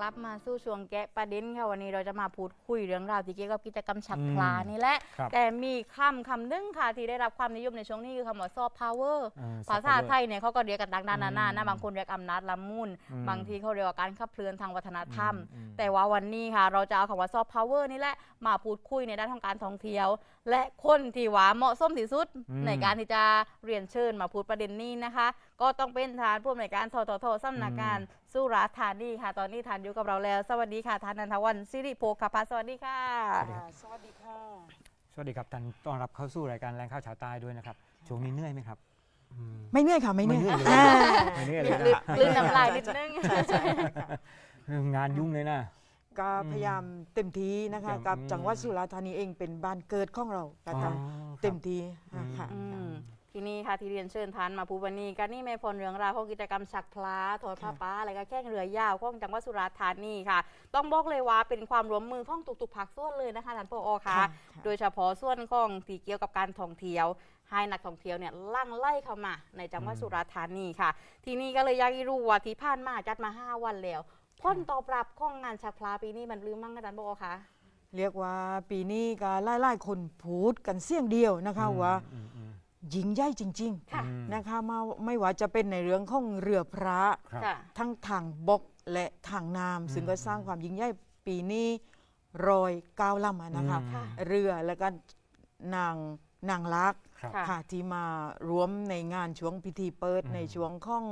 กลับมาสู้ช่วงแกะประเด็นค่ะวันนี้เราจะมาพูดคุยเรื่องราวที่เกี่ยวกับกิจกรรมฉักพลาอืมนี่แหละ ครับ แต่มีคำคำหนึงค่ะที่ได้รับความนิยมในช่วงนี้คือคำว่าซอฟต์พาวเวอร์อ่ ภาษาไทยเนี่ยเขาก็เรียกกันต่างๆนานาอืนะมบางคนเรียกอำนาจละมุนอืม บางทีเขาเรียกว่าการขับเคลื่อนทางวัฒนธรรม อืมแต่ว่าวันนี้ค่ะ เราจะเอาคำว่าซอฟต์พาวเวอร์นี่แหละมาพูดคุยในด้านของการท่องเที่ยว และคนที่ว่าเหมาะสมที่สุด อืมในการที่จะเรียนเชิญมาพูดประเด็นนี้นะคะ ก็ต้องเป็นทานผู้อำนวยการทททสำนักงาน สุราษฎร์ธานีค่ะ ตอนนี้ทานอยู่กับเราแล้ว สวัสดีค่ะทานนันทวันสิริโภคพัฒน์สวัสดีค่ะ สวัสดีครับสวัสดีครับท่านต้อนรับเข้าสู่รายการแรงข่าวชาวใต้ด้วยนะครับช่วงนี้เหนื่อยไหมครับอืมไม่เหนื่อยค่ะไม่เหนื่อย ไม่เหนื่อยเลยอ่าไม่เหนื่อยเลยลืนะมลืมน้ำลายนิดนึง ใช่ใช่ค่ะงานยุ่งเลยนะ ก็พยายามเต็มที่นะคะเต็มกับอืม จังหวัดสุราษฎร์ธานีเองเป็นบ้านเกิดของเราก็ทอ๋อำเต็มที่ครับค่ะ อืม ทีนี้ค่ะที่เรียนเชิญทานมาพูดวันนี้ก็นี่ไม่พ้นเรื่องราวของกิจกรรมฉักพลาถอดผ้าป้าอะไรก็แข่งเรือยาวของจังหวัดสุราษฎร์ธานีค่ะ ต้องบอกเลยว่าเป็นความร่วมมือของทุกๆภาคส่วนเลยนะคะท่านผอค่ะค่ะ โดยเฉพาะส่วนของที่เกี่ยวกับการท่องเที่ยวให้นักท่องเที่ยวเนี่ยลั่งไล่เข้ามาในจังหวัดอืมสุราษฎร์ธานีค่ะ ทีนี้ก็เลยอยากให้รู้ว่าที่ผ่านมาจัดมา5วันแล้วผลตอบรับของงานชักพลาปีนี้มันลืมมั่งอาจารย์ผอคะเรียกว่าปีนี้ก็ไล่ๆคนพูดกันเสียงเดียวนะคะว่าอืมอืม หญิงใหญ่จริงค่ะอืมๆนะคะมาไม่ว่าจะเป็นในเรื่องของเรือพระ ครับ ค่ะ ทั้งทางบกและทางน้ำซึ่งก็สร้างความยิ่งใหญ่ปีนี้รอยก้าวล่ำอะนะคะ อืม เรือแล้วก็นางนางลักครับ ค่ะ ค่ะที่มารวมในงานช่วงพิธีเปิดอืมในช่วงของ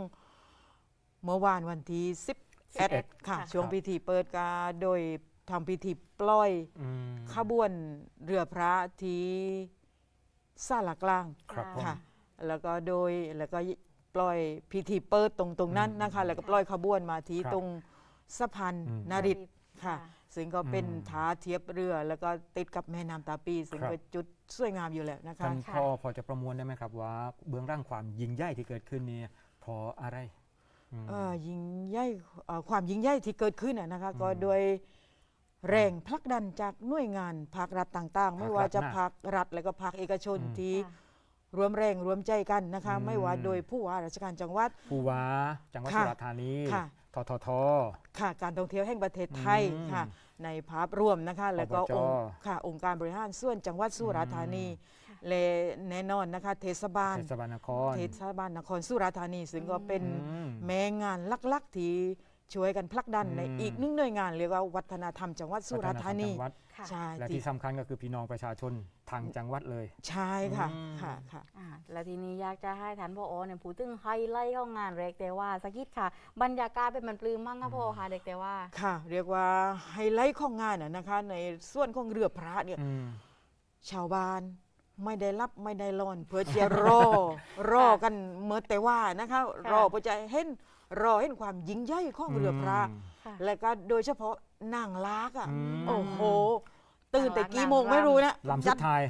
เมื่อวานวันที่11 11ค่ะ ค่ะ ช่วงครับพิธีเปิดกาโดยทำพิธีปล่อยอืม ขบวนเรือพระที่ ซาลากลางครับผม ค่ะ แล้วก็โดยแล้วก็ปล่อยพิธีเปิดตรงตรงนั้นอืมนะคะ แล้วก็ปล่อยขบวนมาที่ครับตรงสะพานอืมนาริตค่ะ ซึ่งก็เป็นอืมท้าเทียบเรือ แล้วก็ติดกับแม่น้ำตาปี ซึ่งครับเป็นจุดสวยงามอยู่แล้วนะคะ ท่านค่ะพอพอจะประมวลได้ไหมครับว่า เบื้องร่างความยิ่งใหญ่ที่เกิดขึ้นเนี่ยเพออะไรอืม เอ่อยิ่งใหญ่เอ่อความยิ่งใหญ่ที่เกิดขึ้นน่ะนะคะอืมก็โดย แรงผลักดันจากหน่วยงานภาครัฐต่างๆภาครัฐไม่ว่าจะนะภาครัฐและก็ภาคเอกชนอืมที่ค่ะรวมแรงรวมใจกันนะคะอืมไม่ว่าโดยผู้ว่าราชการจังหวัด ผู้ว่าจังหวัดค่ะสุราษฎร์ธานีค่ะทททค่ะการท่องเที่ยวแห่งประเทศไทยอืมค่ะ ในภาพรวมนะคะ แล้วก็อบจองค์ค่ะองค์การบริหารส่วนจังหวัดสุราษฎร์ธานีและแน่นอนนะคะ เทศบาลเทศบาลนครเทศบาลนครสุราษฎร์ธานี ซึ่งก็เป็นอืมแม้งานลักๆที่ ช่วยกันผลักดันอืมในอีกหนึ่งหน่วยงานเรียกว่าวัฒนธรรมจังหวัดสุราษฎร์ธานีวัฒนธรรมจังหวัดค่ะใช่และที่ที่สำคัญก็คือพี่น้องประชาชนทางจังหวัดเลย ใช่ค่ะอืม ค่ะค่ะ อ่าแล้วทีนี้อยากจะให้ท่านผอเนี่ยพูดถึงไฮไลท์ของงานเรกแต่ว่าสักนิดค่ะ บรรยากาศเป็นมันปลื้มมั่งค่ะพ่อค่ะเด็กแต่ว่า ค่ะ เรียกว่าไฮไลท์ของงานน่ะนะคะ ในส่วนของเรือพระเนี่ย อืม ชาวบ้าน ไม่ได้รับไม่ได้รอน เพื่อจะรอ รอกันเมื่อแต่ว่านะคะรอเพื่อจะเห็นรอเห็นความยิ่งใหญ่ของเรือพระค่ะ และก็โดยเฉพาะนางลากอะอืม โอ้โห ตื่นแต่นางลากกี่โมงนางรำไม่รู้นะลำสุจัดท้าย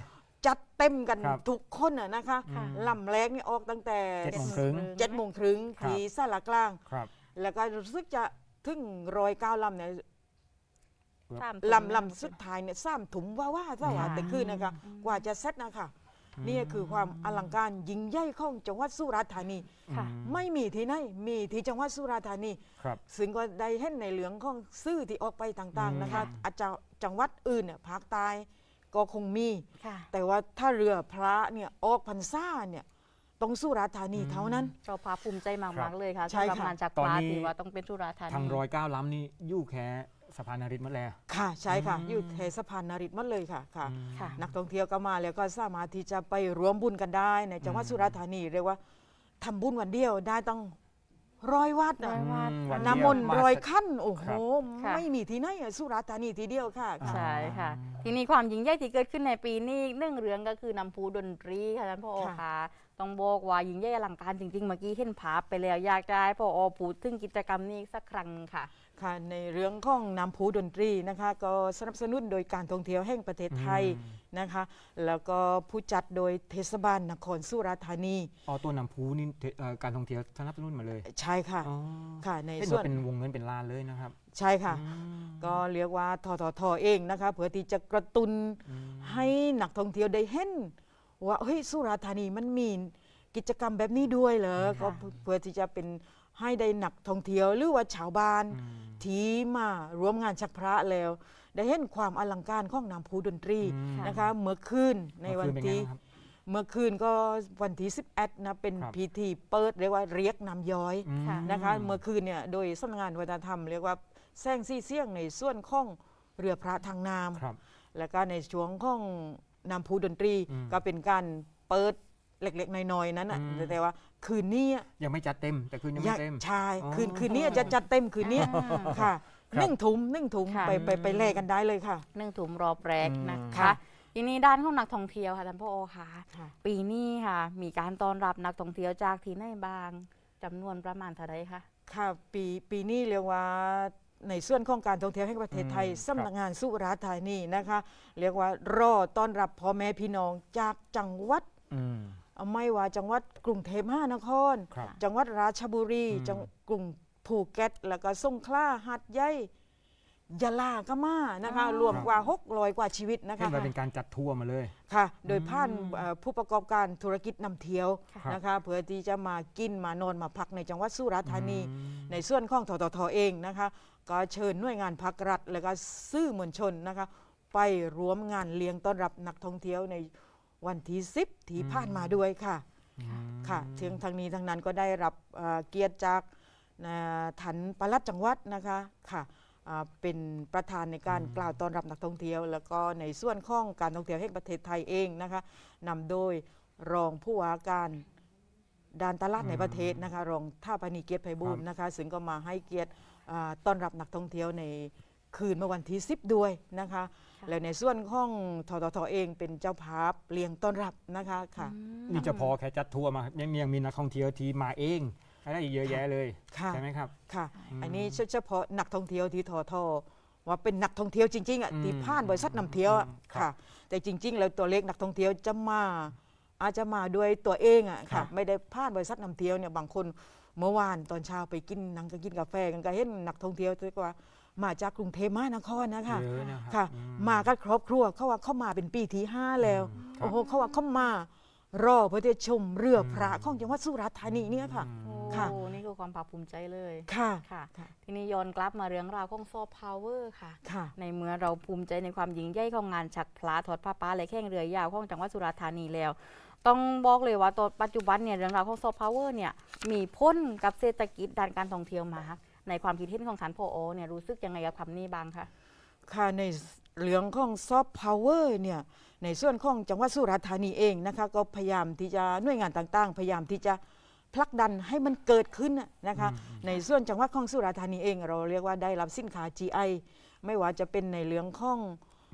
จัดเต็มกันครับ ทุกคนอะนะคะค่ะลำแรกนี่ออกตั้งแต่เจ็ดโมงครึ่ง เจ็ดโมงครึ่งครับ ที่สารกลาง ครับ แล้วก็รู้สึกจะถึงรอยเก้าลำเนี่ย สามทุ่มลำลำสุดท้ายเนี่ยสามถุงว่าว่าสว่าค่ะแต่คืนนะคะกว่าจะเสร็จนะคะนี่คือความอลังการยิ่งใหญ่ของจังหวัดสุราษฎร์ธานี ค่ะ ไม่มีที่ไหนมีที่จังหวัดสุราษฎร์ธานี ครับ ซึ่งก็ได้เห็นในเหลืองของซื่อที่ออกไปต่างอืมๆนะคะ อาจจะจังหวัดอื่นเนี่ยภาคใต้ก็คงมี ค่ะแต่ว่าถ้าเรือพระเนี่ยออกพรรษาเนี่ยต้องสุราษฎร์ธานีเท่านั้น เราภาคภูมิใจครัมากบๆเลยค่ะใช่สำหรับค่ะ งานจากตอนปลานี้ ที่ว่าต้องเป็นสุราษฎร์ธานี ทางร้อยเก้าล้ำนี่อยู่แค่ สะพานนริตมาแล้วค่ะ ใช่ค่ะ อืม อยู่เทศพานนาริตหมดเลยค่ะค่ะ อืม ค่ะ นักท่องเที่ยวก็มาแล้วก็สามารถที่จะไปรวมบุญกันได้ในจังหวัดอืม สุราษฎร์ธานีเรียกว่าทำบุญวันเดียวได้ตั้งร้อยวัดร้น่ะอยวัดอืมวันเดียว น้ำมนต์าร้อยสักขั้น โอ้โหครับค่ะ ไม่มีที่ไหนอะสุราษฎร์ธานีทีเดียวค่ะค่ะ ใช่ค่ะ ทีนี้ความยิ่งใหญ่ที่เกิดขึ้นในปีนี้อีกหนึ่งเรื่องก็คือนำภูดนตรีค่ะท่านพ่อค่ะค่ะต้องบอกว่ายิ่งใหญ่อลังการจริงๆเมื่อกี้เห็นภาพไปแล้วอยากจะให้พ่อพูดถึงกิจกรรมนี้อีกสักครั้งหนึ่งค่ะ ค่ะในเรื่องของน้ำผูดนตรีนะคะก็สนับสนุนโดยการท่องเที่ยวแห่งประเทศไทยอืมนะคะ แล้วก็ผู้จัดโดยเทศบาลนครสุราษฎร์ธานีอ๋อตัวนำพูนี่เทเอ่อการท่องเที่ยวสนับสนุนมาเลยใช่ค่ะอ๋อค่ะในเห็นส่วว่านเป็นวงเงินเป็นล้านเลยนะครับใช่ค่ะ อืมก็เรียกว่าทททเองนะคะเพื่อที่จะกระตุนอืมให้นักท่องเที่ยวได้เห็นว่าเฮ้ยสุราษฎร์ธานีมันมีกิจกรรมแบบนี้ด้วยเหรอค่ะก็เพื่อที่จะเป็น ให้ได้นักท่องเที่ยวหรือว่าชาวบ้านอืมที่มาร่วมงานชักพระแล้ว ได้เห็นความอลังการของน้ำพุดนตรีอืมนะคะเมื่อคืนในวันเมื่อคืเป็ไงที่บ้างครับเมื่อคืนก็วันที่11นะเป็นครับพิธีเปิดเรียกว่าเรียกน้ำย้อยอืมค่ะ นะคะเมื่อคืนเนี่ยโดยสำนักงานวัฒนธรรม เรียกว่าแซงซี่เสี่ยงในส่วนของเรือพระทางน้ครับำแล้วก็ในช่วงของน้ำพุดนตรีอืมก็เป็นการเปิด เล็ก ๆ น้อยๆนั้นนะอืม แต่ว่าคืนนี้อะยังไม่จัดเต็ม แต่คืนยังไม่เต็ม ใช่อ๋อคืนคืนนี้จะจัดเต็มคืนนี้อ่า ค่ะครับนึ่งถุงนึ่งถุงค่ะ ไปไปไปแลกกันได้เลยค่ะ หนึ่งถุงรอบแรกอืมนะค่ะ คะ ทีนี้ด้านของนักท่องเที่ยวค่ะท่านพ่อโอค่ะค่ะ ปีนี้ค่ะ มีการต้อนรับนักท่องเที่ยวจากที่ไหนบ้างจำนวนประมาณเท่าไรคะ ค่ะปีปีนี้เรียกว่าในส่วนของการท่องเที่ยวแห่งประเทศไทยอืม สำนักงานสุราษฎร์ธานีนะคะ เรียกว่ารอต้อนรับพ่อแม่พี่น้องจากจังหวัด อืม ไม่ว่าจังหวัดกรุงเทพมหานคร ครับจังหวัดราชบุรี อืม จังกรุงภูเก็ต แล้วก็สงขลาหัดใหญ่ยะลาก็มานะคะ อ๋อ รวมกว่า600กว่าชีวิตนะเห็นคะ ว่าเป็นการจัดทัวร์มาเลย ค่ะ โดยผ่านอืมเอ่อผู้ประกอบการธุรกิจนำเที่ยวครับนะคะเพื่อที่จะมากินมานอนมาพักในจังหวัดสุราษฎร์ธานี อืม ในส่วนของทททเองนะคะ ก็เชิญหน่วยงานภาครัฐ และก็สื่อมวลชนนะคะ ไปร่วมงานเลี้ยงต้อนรับนักท่องเที่ยวใน วันที่10ที่ผ่านมาด้วยค่ะอืมค่ะถึงทางนี้ทางนั้นก็ได้รับเอ่อเกียรติจากอ่าฐานปลัดจังหวัดนะคะค่ะอ่าเป็นประธานในการกล่าวต้อนรับนักท่องเที่ยว แล้วก็ในส่วนของการท่องเที่ยวแห่งประเทศไทยเองนะคะนำโดยรองผู้ว่าการด้านตลาดในประเทศนะคะรองท่าปานีเกียรติไพบูลย์นะคะซึ่งก็มาให้เกียรติอ่าต้อนรับนักท่องเที่ยวใน คืนเมื่อวันที่10ด้วยนะคะ แล้วในส่วนของทททเองเป็นเจ้าภาพเลี้ยงต้อนรับนะคะค่ะนี่จะพอแค่จัดทัวร์มายังยังมีนักท่องเที่ยวที่มาเองอะไรอีกเยอะแยะเลยค่ะใช่ไหมครับค่ะอืมอันนี้เฉพาะนักท่องเที่ยวที่ทอทอว่าเป็นนักท่องเที่ยวจริงๆอะอืมที่ผ่านบริษัทนำเที่ยวอะอืมครับค่ะ แต่จริง ๆ แล้วตัวเลขนักท่องเที่ยวจะมาอาจจะมาด้วยตัวเองอะครัค่ะบไม่ได้ผ่านบริษัทนำเที่ยวเนี่ยบางคนเมื่อวานตอนเช้าไปกินนังก็กินกาแฟกันก็เห็นนักท่องเที่ยวที่ว่า มาจากกรุงเทพมหานครนะคะเยอะนะครับค่ะ อืมากันครอบครัวเขาว่าเข้ามาเป็นปีที่ห้าแล้วอืมครับ โอ้โหเขาว่าเข้ามารอเพื่อที่จะชมเรือพระของจังหวัดสุราษฎร์ธานีเนี่ยค่ะ อืมโอ้ค่ะนี่คือความภาคภูมิใจเลยค่ะค่ะ ค่ะ ทีนี้ย้อนกลับมาเรื่องราวของซอฟต์พาวเวอร์ค่ะ ค่ะ ในเมื่อเราภูมิใจในความยิ่งใหญ่ของงานฉักพลาทอดผ้าป้าและแข่งเรือยาวของจังหวัดสุราษฎร์ธานีแล้ว ต้องบอกเลยว่าตอนปัจจุบันเนี่ยเรื่องราวของซอฟต์พาวเวอร์เนี่ยมีพ้นกับเศรษฐกิจด้านการท่องเที่ยวมา ในความคิดเห็นของฐานพอเนี่ยรู้สึกยังไงกับคำนี้บ้างคะ ค่ะในเรื่องของซอฟต์พาวเวอร์เนี่ยในส่วนของจังหวัดสุราษฎร์ธานีเองนะคะก็พยายามที่จะหน่วยงานต่างๆ พยายามที่จะผลักดันให้มันเกิดขึ้นน่ะนะคะในส่วนจังหวัดของสุราษฎร์ธานีเอง เราเรียกว่าได้รับสินค้า GI ไม่ว่าจะเป็นในเรื่องของ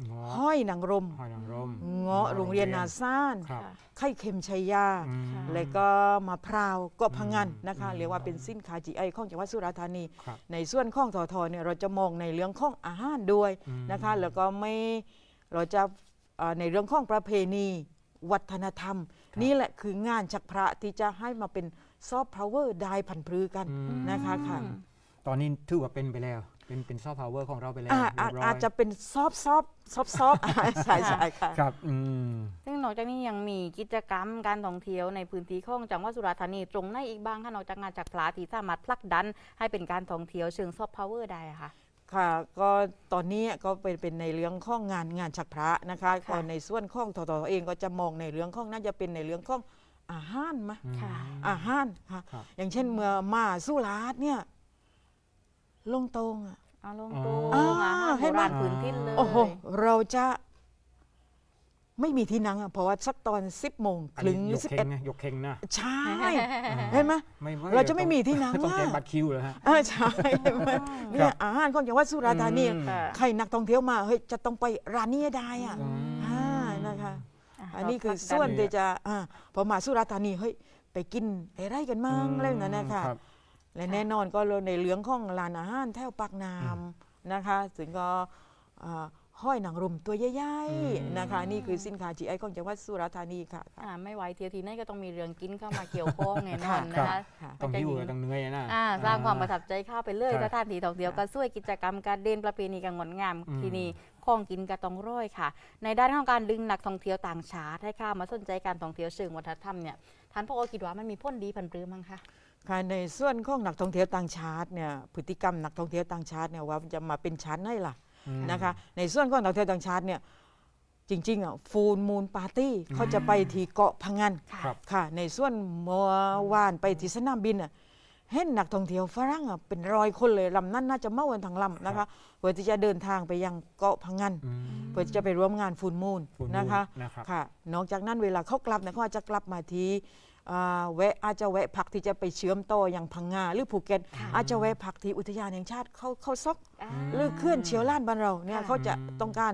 เงาะห้อยนางรม หอยนางรมเงาะโรงเรียนนาซ่านครับค่ะ ไข่เค็มชัยยา อืมและก็มะพร้าวก็พังงันนะคะอืมเรียกว่าเป็นสินค้า GI ของจังหวัดสุราษฎร์ธานี ครับในส่วนของทอทอเนี่ยเราจะมองในเรื่องของอาหารด้วยอืม นะคะ แล้วก็ไม่เราจะเอ่อในเรื่องของประเพณีวัฒนธรรม นี่แหละคืองานชักพระที่จะให้มาเป็นซอฟต์พาวเวอร์ได้ผันพรือกัน อืมนะคะค่ะอืมตอนนี้ถือว่าเป็นไปแล้ว เป็นเป็นซอฟต์พาวเวอร์ของเราไปแล้วอ่าอาจเรียบร้ยอาจจะเป็นซอฟต์ซอฟต์ซอฟต์ซอฟต์ใช่ใช่ค่ะ ครับอืมซึ่งนอกจากนี้ยังมีกิจกรรมการท่องเที่ยวในพื้นที่ของจังหวัดสุราษฎร์ธานีตรงไหนอีกบ้างคะนอกจากงานจากพลาที่สามารถผลักดัน ให้เป็นการท่องเที่ยวเชิงซอฟต์พาวเวอร์ได้อะค่ะ ค่ะก็ตอนนี้ก็เป็นเป็นในเรื่องของงานงานชักพระนะคะค่ะ ก็ในส่วนของทอทอเองก็จะมองในเรื่องของน่าจะเป็นในเรื่องของอาหารมะค่ะ อาหารค่ะ ครับ อย่างเช่นเมื่อมาสุราษฎร์เนี่ย ลงตรงอะเอาลงอ๋อตัวอ่าอาหารเห็โบนไหมราณพื้นถิ่นเลย โอ้โห เราจะไม่มีที่นั่งอะเพราะว่าสักตอน 10โมงอัคนรึ่นี้งยกสิบเข่เอ็งดนะยกเข่งนะใช่ เห็นไหมไม่ว่เราจะไม่มีที่นั่งต้องเตรียมอะ บัตรคิวเหรอฮะ เออใช่เห็นไหมเนี่ยอาหารของจังหวัดสุราษฎร์ธานีอืม ค่ะ ใครนักท่องเที่ยวมาเฮ้ยจะต้องไปร้านนี้ให้ได้อะอืม อ่านะคะะอันนี้คือเราผลักดัส่วนที่จะอ่าพอมาสุราษฎร์ธานีเฮ้ยไปกินอะไรกันมั่งอะไรแบบนั้นนะคะรับ และแน่นอนก็ในเรื่องของร้านอาหารแถวปากน้ำนะคะถึงก็อ่าห้อยหนังรมตัวใหญ่อืมๆนะคะ นี่คือสินค้า GI ของจังหวัดสุราษฎร์ธานีค่ะอ่าไม่ไหวเที่ยวทีไหนก็ต้องมีเรื่องกินเข้ามาเกี่ยวข้องแน่นอนครันะบคะค่ะต้องหิ้วกันต้องเหนื่อยนะอ่าสร้างความประทับใจเข้าไปเลยครับสถานที่ท่องเที่ยวก็ช่วยกิจกรรมการเด่นประเพณีกันงดงามอืมที่นี่ของกินก็ต้องร้อยค่ะ ในด้านของการดึงนักท่องเที่ยวต่างชาติให้เข้ามาสนใจการท่องเที่ยวเชิงวัฒนธรรมเนี่ยท่านพ่อคิดว่ามันมีพ้นดีพันปรือมั้งคะ ค่ะในส่วนของนักท่องเที่ยวต่างชาติเนี่ยพฤติกรรมนักท่องเที่ยวต่างชาติเนี่ยว่าจะมาเป็นชั้นให้ล่ะอืมนะคะในส่วนของนักท่องเที่ยวต่างชาติเนี่ยจริงๆอะฟูลมูนปาร์ตี้เขาจะไปที่เกาะพังงานครับค่ะ ในส่วนเมื่อวานไปที่สนามบินอะเห็นนักท่องเที่ยวฝรั่งอะเป็นร้อยคนเลยลำนั้นน่าจะเมากันทั้งลำนะคะเพื่อที่จะเดินทางไปยังเกาะพังงานอืมเพื่อที่จะไปร่วมงานฟูลมูนฟูลมูนนะคะนะครับค่ะนอกจากนั้นเวลาเขากลับเนี่ยเขาอาจจะกลับมาที่ อ่าแวะอาจจะแวะพักที่จะไปเชื่อมต่ออย่างพังงาหรือภูเก็ตค่ะ อาจจะแวะพักที่อุทยานแห่งชาติเขาเขาซอกอ่า หรือเคลื่อนเชียวล้านบ้านเราเนี่ยค่ะ เขาจะต้องการ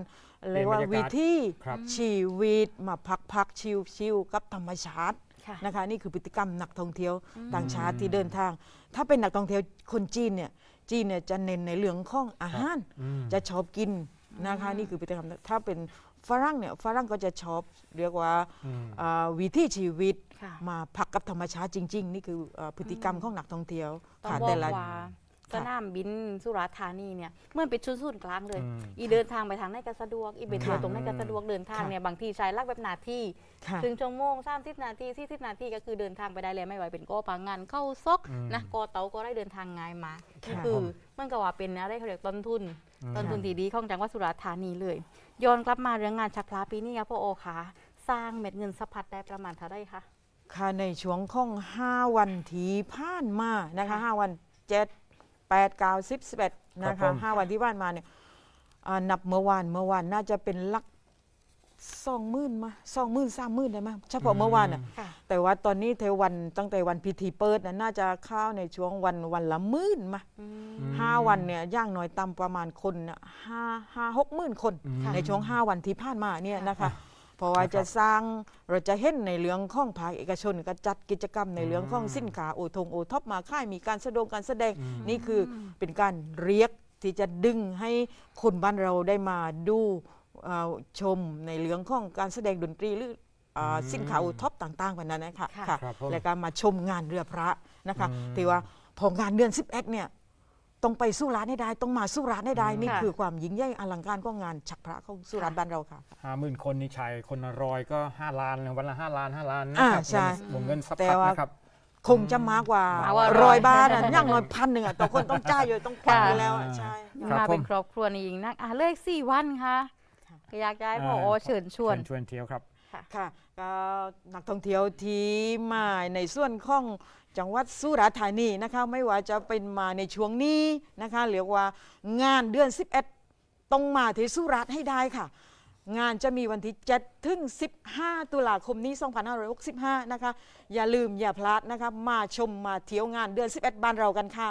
เรียกว่าเปลี่ยนบรรยากาศวิธีครับ ชีวิตมาพักพักชิวชิวๆกับธรรมชาติค่ะ นะคะนี่คือพฤติกรรมนักท่องเที่ยวต่างชาติที่เดินทาง ถ้าเป็นนักท่องเที่ยวคนจีนเนี่ยจีนเนี่ยจะเน้นในเรื่องของอาหาร อืม จะชอบกินนะคะนี่คือพฤติกรรมถ้าเป็น ฝรั่งเนี่ยฝรั่งก็จะชอบเรียกว่าอืมอ่าวิถีชีวิตค่ะมาพักกับธรรมชาติจริง ๆ นี่คืออ่าพฤติกรรมของนักท่องเที่ยวต้องค่ะบอแต่กละ ว่าสนามบินสุราษฎร์ธานีเนี่ยเมื่อเป็นชุดศูนย์กลางเลย อืม อีเดินทางไปทางไหนก็สะดวก อีเบนเดียวค่ะตรงไหนก็สะดวกเดินทางค่ะเนี่ยบางทีใช้ลักแบบนาทีค่ะ ถึงชั่วโมงสามสิบนาทีสี่สิบนาทีก็คือเดินทางไปได้เลยไม่ไหวเป็นโก้ปังงานเข้าซอกอืม นะโกเตาก็ได้เดินทางง่ายมาค่ะนี่คือมันก็ว่าเป็นอะไรเขาเรียกต้นทุนอืม ต้นทุนที่ดีของจังหวัดสุราษฎร์ธานีเลยย้อนกลับมาเรื่องงานชักพลาปีนี้ครับพ่อโอคะสร้างเม็ดเงินสะพัดได้ประมาณเท่าไหรคะค่ะในช่วงของ 5 วันที่ผ่านมานะคะค่ะ5วัน7 8 9 10 11นะครัคะบผม5วันที่ผ่านมาเนี่ยอ่านับเมื่อวานเมื่อวานน่าจะเป็นหลัก สองหมื่นมาสองหมื่นสามหมื่นได้ไหมเฉพาะเมื่อวานน่ะค่ะ แต่ว่าตอนนี้เทวันตั้งแต่วันพิธีเปิดน่ะน่าจะเข้าในช่วงวันวันละหมื่นมาอืมอืมห้าวันเนี่ยย่างน้อยต่ำประมาณคนน่ะห้าห้าหกหมื่นคน อืม ในช่วง5วันที่ผ่านมาเนี่ยนะคะค่ะเพราะว่านะครับจะสร้างเราจะเห็นในเรื่องของภาคเอกชนก็จัดกิจกรรมในเรื่องของอืมสินค้าโอทงโอท็อปมาค่ายมีการแสดงการแสดง อืม นี่คือเป็นการเรียกที่จะดึงให้คนบ้านเราได้มาดูเอ่อ ชมในเรื่องของการแสดงดนตรีหรืออ่าอืมสินค้าโอท็อปต่างๆแบบนั้นนะคะค่ะค่ะครับผม และการมาชมงานเรือพระนะคะอืมที่ว่าพองานเดือน11เนี่ยต้องไปสู้ร้านให้ได้ ต้องมาสู้ร้านให้ได้นี่ค่ะ คือความยิ่งใหญ่อลังการของงานฉักพระของสุราษฎร์บ้านเราค่ะ ห้าหมื่นคนนี่ชายคนละร้อยก็ห้าล้านวันละห้าล้านห้าล้านนะอ่าครับใช่วงเงินสัพแต่พัดว่า นะครับ คงจะมากกว่าเอาว่าร้อยร้อยบาทอะอย่างน้อยพันหนึ่งอะต่อคนต้องจ่ายอยู่ต้องควักอยู่แล้วอะค่ะใช่ ครับมาเป็นผม ครอบครัวนี่ยิงนักอะเลขสี่วันค่ะค่ะ อยากจะให้พ่อโอเชิญชวน เชิญชวนเที่ยวครับ ค่ะก็นักท่องเที่ยวที่มาในส่วนของจังหวัดสุราษฎร์ธานีนะคะไม่ว่าจะเป็นมาในช่วงนี้นะคะเรียกว่างานเดือน 11 ต้องมาที่สุราษฎร์ให้ได้ค่ะ งานจะมีวันที่7ถึง 15 ตุลาคมนี้ 2565 นะคะ อย่าลืมอย่าพลาดนะคะมาชมมาเที่ยวงานเดือน 11 บ้านเรากันค่ะ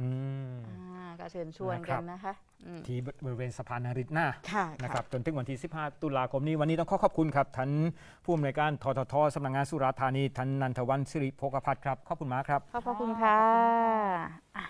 อืม อ่าก็เชิญชวนนะครักับ นนะคะอืม ที่บริเวณสะพานนริตหน้าค่ะนะครับจนถึงวันที่ 15 ตุลาคมนี้วันนี้ต้องขอขอบคุณครับท่านผู้อำนวยการทททสำนักงานสุราษฎร์ธานีท่านนันทวันสิริโภคพัฒน์ครับขอบคุณมากครับขอบพระคุณค่ะอะ